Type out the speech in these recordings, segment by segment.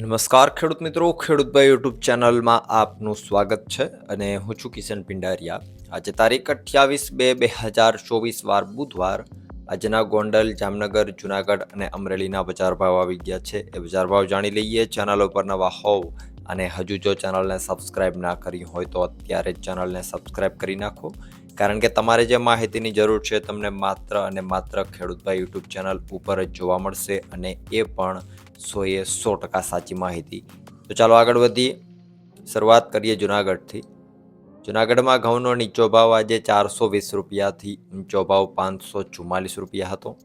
નમસ્કાર ખેડૂત મિત્રો ખેડૂતભાઈ યુટ્યુબ ચેનલમાં આપનું સ્વાગત છે અને હું છું કિશન પિંડારિયા. આજે તારીખ અઠ્યાવીસ બે બે હજાર ચોવીસ વાર બુધવાર આજના ગોંડલ, જામનગર, જુનાગઢ અને અમરેલીના બજાર ભાવ આવી ગયા છે. એ બજાર ભાવ જાણી લઈએ, ચેનલ ઉપર નવા હોવ અને હજુ જો ચેનલને સબસ્ક્રાઇબ ના કરી હોય તો અત્યારે જ ચેનલને સબસ્ક્રાઇબ કરી નાખો. કારણ કે તમારે જે માહિતીની જરૂર છે તમને માત્ર અને માત્ર ખેડૂતભાઈ યુટ્યુબ ચેનલ ઉપર જ જોવા મળશે અને એ પણ સોએ સો ટકા સાચી માહિતી. તો ચાલો આગળ વધીએ. શરૂઆત કરીએ જુનાગઢથી. જુનાગઢમાં ઘઉંનો નીચો ભાવ આજે ચારસો વીસ રૂપિયાથી ઊંચો ભાવ પાંચસો ચુમ્માલીસ રૂપિયા હતો.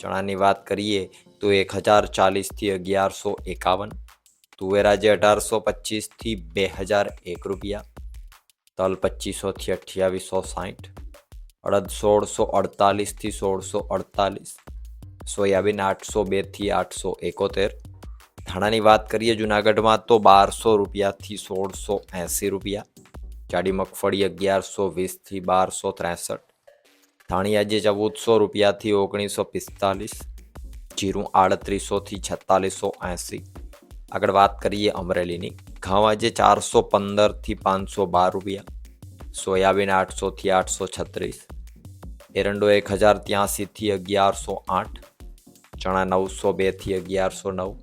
ચણાની વાત કરીએ તો એક હજાર ચાલીસથી અગિયારસો એકાવન. તુવેર આજે અઢારસો પચીસથી બે હજાર એક રૂપિયા. તલ પચીસોથી અઠ્યાવીસો સાઠ. અડદ સોળસો અડતાલીસથી સોળસો અડતાલીસ. સોયાબીન આઠસો બેથી આઠસો એકોતેર. ધાણાની વાત કરીએ જુનાગઢમાં તો બારસો રૂપિયાથી સોળસો એંસી રૂપિયા. જાડી મગફળી અગિયારસો વીસથી બારસો ત્રેસઠ. ધાણી આજે ચૌદસો રૂપિયાથી ઓગણીસો પિસ્તાલીસ. જીરું આડત્રીસોથી છેતાલીસો એંસી. આગળ વાત કરીએ અમરેલીની. ઘઉં આજે ચારસો પંદરથી પાંચસો બાર રૂપિયા. સોયાબીન આઠસોથી આઠસો છત્રીસ. એરંડો એક હજાર ત્યાંસીથી અગિયારસો આઠ. ચણા નવસો બેથી અગિયારસો નવ.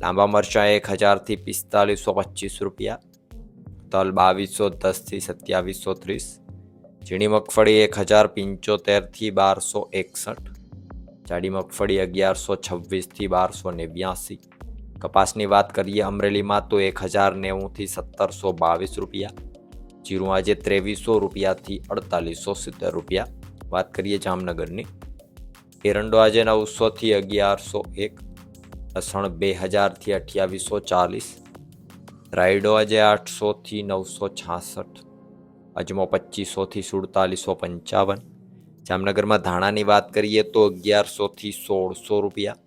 લાંબા મરચાં એક હજારથી પિસ્તાલીસો પચીસ રૂપિયા. તલ બાવીસો દસથી સત્યાવીસો ત્રીસ. ઝીણી મગફળી એક હજાર પંચોતેરથી બારસો એકસઠ. જાડી મગફળી અગિયારસો છવ્વીસથી બારસો નેવ્યાસી. કપાસની વાત કરીએ અમરેલીમાં તો એક હજાર નેવુંથી સત્તરસો બાવીસ રૂપિયા. જીરું આજે ત્રેવીસો રૂપિયાથી અડતાલીસો સિત્તેર રૂપિયા. વાત કરીએ જામનગરની. એરંડો આજે નવસોથી અગિયારસો એક, લસણ બે હજારથી અઠ્યાવીસો ચાલીસ, રાયડો આજે આઠસોથી નવસો છાસઠ, અજમો પચીસોથી સુડતાલીસો પંચાવન, જામનગરમાં ધાણાની વાત કરીએ તો અગિયારસોથી સોળસો રૂપિયા,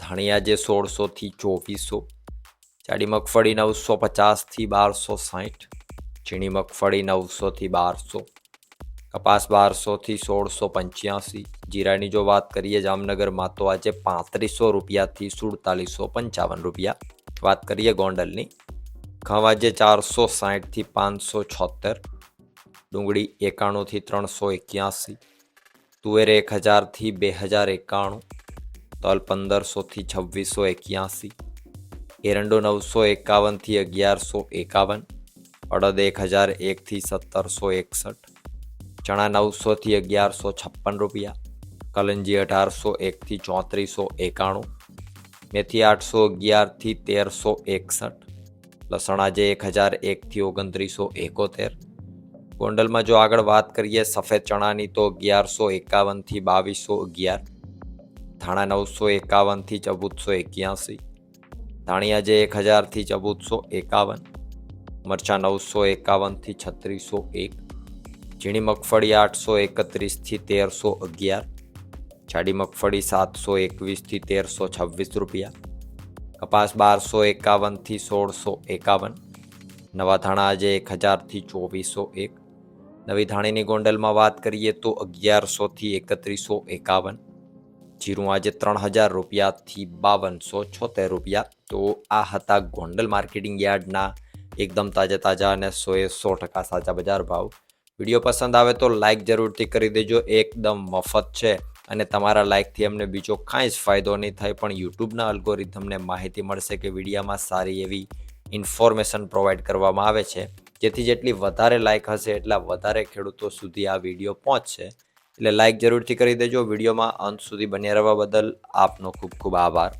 ધાણી આજે સોળસોથી ચોવીસો, જાડી મગફળી નવસો પચાસથી બારસો સાઠ ઝીણી મગફળી નવસોથી બારસો કપાસ બારસોથી સોળસો પંચ્યાસી. જીરાની જો વાત કરીએ જામનગરમાં તો આજે પાંત્રીસો રૂપિયાથી સુડતાલીસો પંચાવન રૂપિયા. વાત કરીએ ગોંડલની. ઘઉં આજે ચારસો સાઠથી પાંચસો છોતેર ડુંગળી એકાણુંથી ત્રણસો એક્યાસી. તુવેર એક હજારથી બે હજાર એકાણું. તલ પંદરસોથી છવ્વીસો એક્યાસી. એરંડો નવસો એકાવનથી અગિયારસો એકાવન. અડદ એક હજાર એકથી સત્તરસો એકસઠ. ચણા નવસોથી અગિયારસો છપ્પન રૂપિયા, કલંજી અઢારસો એકથી ચોત્રીસો એકાણું, મેથી આઠસો અગિયારથી તેરસો એકસઠ, લસણ આજે એક હજાર એકથી ઓગણત્રીસો એકોતેર. ગોંડલમાં જો આગળ વાત કરીએ, સફેદ ચણાની તો અગિયારસો એકાવનથી બાવીસો અગિયાર, ધાણા નવસો એકાવનથી ચૌદસો એક્યાસી, ધાણી આજે એક હજારથી ચૌદસો એકાવન, મરચાં નવસો એકાવનથી છત્રીસો એક ઝીણી મગફળી આઠસો એકત્રીસથી તેરસો અગિયાર, જાડી મગફળી સાતસો એકવીસથી તેરસો છવ્વીસ રૂપિયા, કપાસ બારસો એકાવનથી સોળસો એકાવન, નવા ધાણા આજે એક હજારથી ચોવીસો એક, નવી ધાણીની ગોંડલમાં વાત કરીએ તો અગિયારસોથી એકત્રીસો એકાવન, જીરું આજે ત્રણ હજાર રૂપિયાથી બાવનસો છોતેર રૂપિયા, તો આ હતા ગોંડલ માર્કેટિંગ યાર્ડના એકદમ તાજા તાજા અને સોએ સો ટકા સાચા બજાર ભાવ. વીડિયો પસંદ આવે તો લાઇક જરૂરથી કરી દેજો, એકદમ મફત છે. અને તમારા લાઇકથી અમને બીજો કાંઈ જ ફાયદો નહીં થાય, પણ યુટ્યુબના અલ્ગોરિધમને માહિતી મળશે કે વિડીયામાં સારી એવી ઇન્ફોર્મેશન પ્રોવાઈડ કરવામાં આવે છે. જેથી જેટલી વધારે લાઇક હશે એટલા વધારે ખેડૂતો સુધી આ વીડિયો પહોંચશે. એટલે લાઇક જરૂરથી કરી દેજો. વિડીયોમાં અંત સુધી બન્યા રહેવા બદલ આપનો ખૂબ ખૂબ આભાર.